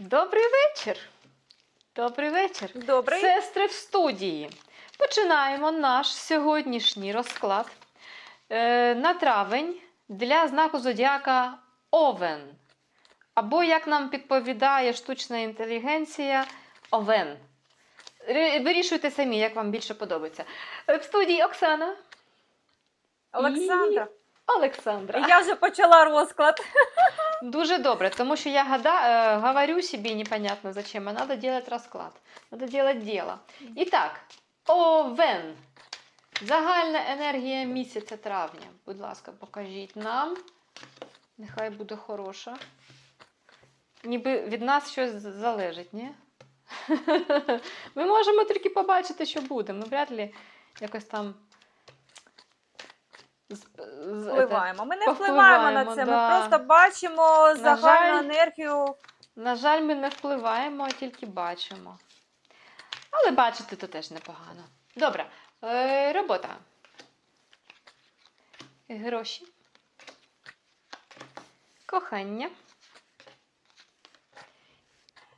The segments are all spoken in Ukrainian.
Добрий вечір. Добрий вечір. Добрий. Сестри в студії. Починаємо наш сьогоднішній розклад е, на травень для знаку зодіака Овен. Або, як нам підповідає штучна інтелігенція, Овен. Вирішуйте самі, як вам більше подобається. Е, В студії Оксана. Олександра. Олександра. Я вже почала розклад. Дуже добре, тому що я гада, э, говорю себе непонятно зачем, а надо делать расклад, надо делать дело. І так, Овен. Загальна енергія місяця травня. Будь ласка, покажіть нам. Нехай буде хороша. Ніби від нас щось залежить, ні? Ми можемо тільки побачити, що буде. Ми вряд ли якось там. З- ете, Впливаємо. Ми не впливаємо на це. да. Ми просто бачимо загальну жаль, енергію. На жаль, ми не впливаємо, а тільки бачимо. Але бачити то теж непогано. Добре. Е, робота. Гроші. Кохання.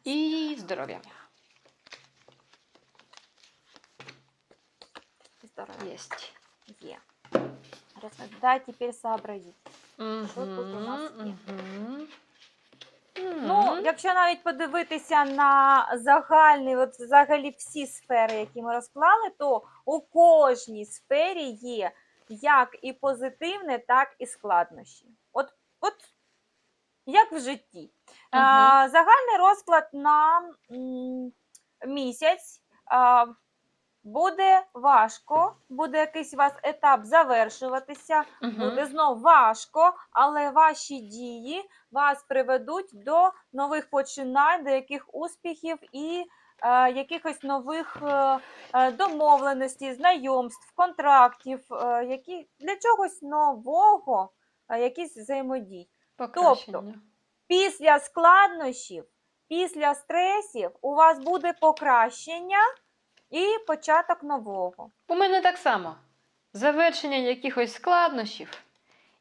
І здоров'я. Здоров'я Єсть. є. Розклад. Дай тепер сообразити. Мгм, тут у нас є? мгм. Ну, якщо навіть подивитися на загальний, от взагалі всі сфери, які ми розклали, то у кожній сфері є як і позитивне, так і складнощі. От, от як в житті. А, загальний розклад на м, місяць а, буде важко, буде якийсь у вас етап завершуватися, Мгм. буде знов важко, але ваші дії вас приведуть до нових починань, до яких успіхів і е, якихось нових е, е, домовленостей, знайомств, контрактів, е, які для чогось нового, е, якісь взаємодій. Покращення. Після складнощів, після стресів у вас буде покращення і початок нового. У мене так само. Завершення якихось складнощів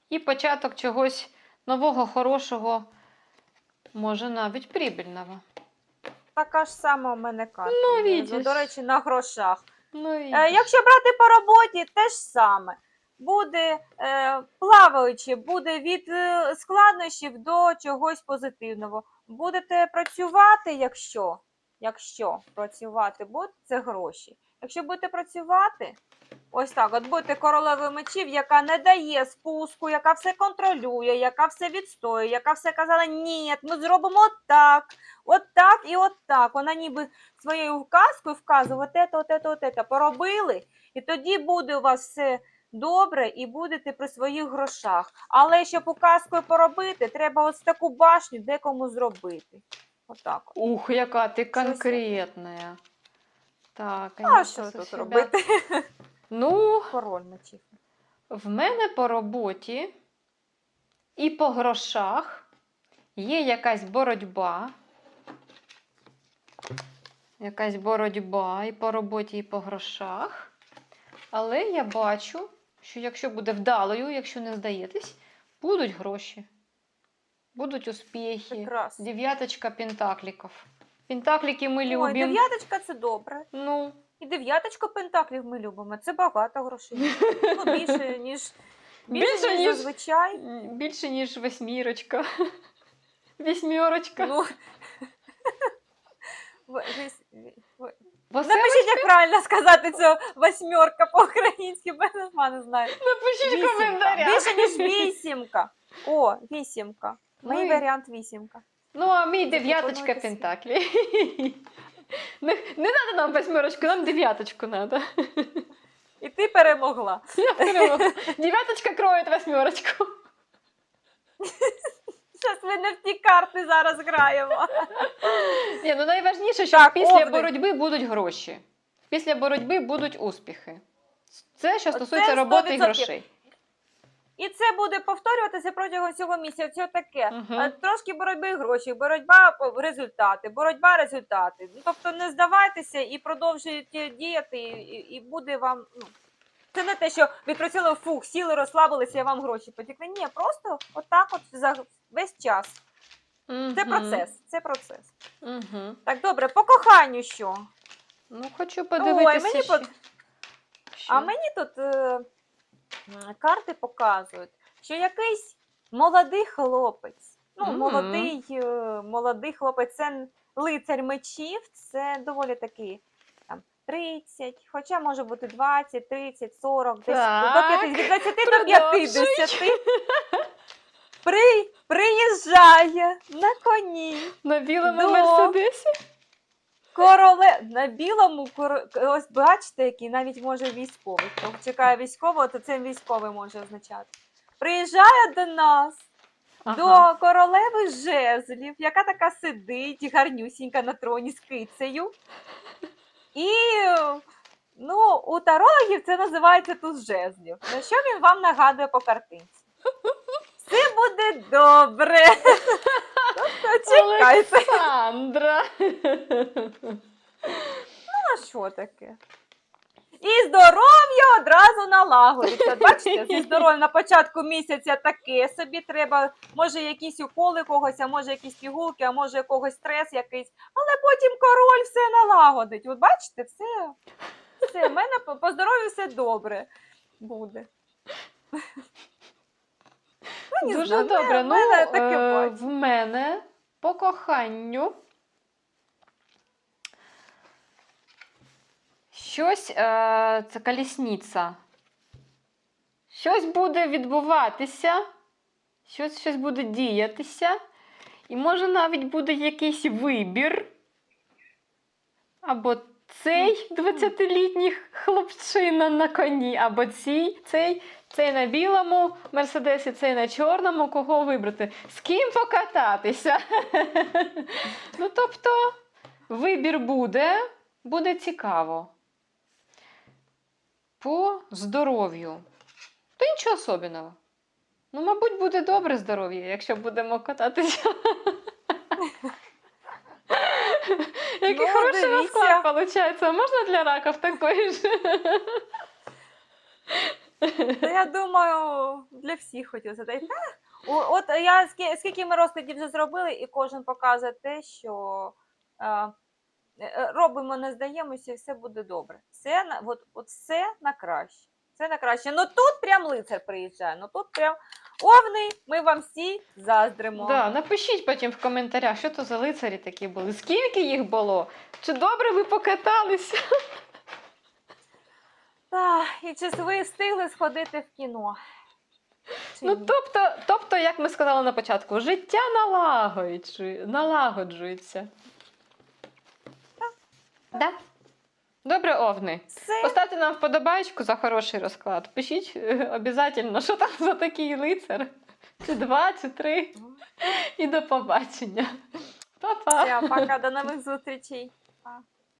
і початок чогось нового, хорошого, може навіть прибильного. Така ж сама у мене карта. Ну, є. До речі, на грошах. Ну. Е, Якщо брати по роботі, те ж саме. Буде е, плаваючи, буде від е, складнощів до чогось позитивного. Будете працювати, якщо, якщо працювати будете, це гроші. Якщо будете працювати, ось так, от будете королевою мечів, яка не дає спуску, яка все контролює, яка все відстоює, яка все казала, ні, ми зробимо так, от так і от так. Вона ніби своєю вказкою вказує, от це, от це, от це. Поробили, і тоді буде у вас все добре і будете при своїх грошах. Але щоб указкою поробити, треба ось таку башню декому зробити. Отак. Ух, яка ти конкретна. Так, А що тут робити? Ну, Король мечів. в мене по роботі і по грошах є якась боротьба. Якась боротьба і по роботі, і по грошах. Але я бачу, що якщо буде вдалою, якщо не здаєтесь, будуть гроші. Будуть успіхи. Прекрасно. Дев'яточка пентакліків. Пентакліки ми Ой, любимо. дев'яточка це добре. Ну, І дев'яточку пентаклів ми любимо. Це багато грошей. Ну, більше, ніж, більше, Більше, ніж, ніж- зазвичай. більше, ніж восьмірочка. Вісьмірочка. Ну, в- весь- в- Восьмерочка? Напишіть, як правильно сказати це восьмерка по-українськи, бо я сама не знаю. Напишіть в Вісімка. коментарях. Більше, ніж вісімка. О, вісімка. Мій Ну і- варіант вісімка. Ну, а мій дев'яточка пентаклі. Не, не треба нам восьмерочку, нам дев'яточку треба. І ти перемогла. Дев'яточка кроє восьмерочку. Зараз ми не в ті карти зараз граємо. Ні, ну найважніше, що Так, після овни. боротьби будуть гроші. Після боротьби будуть успіхи. Це що Оце стосується роботи і 100%. грошей. І це буде повторюватися протягом цього місяця. Це таке. Е, Трошки боротьби гроші, боротьба результати, боротьба результати. Ну, Тобто не здавайтеся і продовжуйте діяти, і, буде вам. Ну, це не те, що просили фух, сіли, розслабилися, і вам гроші потікли. Ні, просто отак от за весь час. Це процес. Це процес. Угу. Так, добре, по коханню що? Ну, хочу подивитися. мені ще. под- Що? А мені тут е, карти показують, що якийсь молодий хлопець, ну, Мгм. молодий, е, молодий хлопець, це лицар мечів, це доволі такий 30, хоча може бути 20, 30, 40, десь до 50, від 20 до продовжуй. 50. При, приїжджає на коні. На білому До- мерседесі? Короле на білому коро... ось бачите, який навіть може військовий. Хто чекає військового, то це військовий може означати. Приїжджає до нас, Ага. до королеви жезлів, яка така сидить, гарнюсінька на троні з кицею. І ну, у тарологів це називається туз жезлів. На що він вам нагадує по картинці? Все буде добре. Чекайте. Олександра. А що таке? І здоров'я одразу налагодиться. Бачите, зі здоров'ям на початку місяця таке собі треба, може якісь уколи когось, а може якісь пігулки, а може якогось стрес якийсь, але потім король все налагодить. От бачите, все, все, в мене по, по здоров'ю все добре буде. Ну, не Дуже знаю, в добре. мене- Ну, таке е, бачу. в мене по коханню. Щось, е, це колісниця. Щось буде відбуватися, щось, щось буде діятися, і може навіть буде якийсь вибір. Або цей 20-літній хлопчина на коні, або цей, цей, цей на білому мерседесі, цей на чорному, кого вибрати. З ким покататися? ну, тобто, вибір буде, буде цікаво. По здоров'ю. То нічого особливого. Ну, мабуть, буде добре здоров'я, якщо будемо кататися. Який Ну, хороший дивіться. розклад виходить. Можна для раків такої ж? Я думаю, для всіх та, о- От я скільки ми розкладів вже зробили, і кожен показує те, що е, е, робимо, не здаємося, і все буде добре. Все на от, от все на краще. Все на краще. Ну тут прям лицар приїжджає. Ну тут прям овний, ми вам всі заздримо. Да, напишіть потім в коментарях, що то за лицарі такі були, скільки їх було, чи добре ви покаталися. Та, і чи ви встигли сходити в кіно? Чи Ну, ні? тобто, тобто, як ми сказали на початку, життя налагоджує- налагоджується. Да? Добре, Овни. Все. Поставте нам вподобайку за хороший розклад. Пишіть е, обов'язково, що там за такий лицар. Чи два, чи три. І до побачення. Па-па. Все, пока, до нових зустрічей. Па.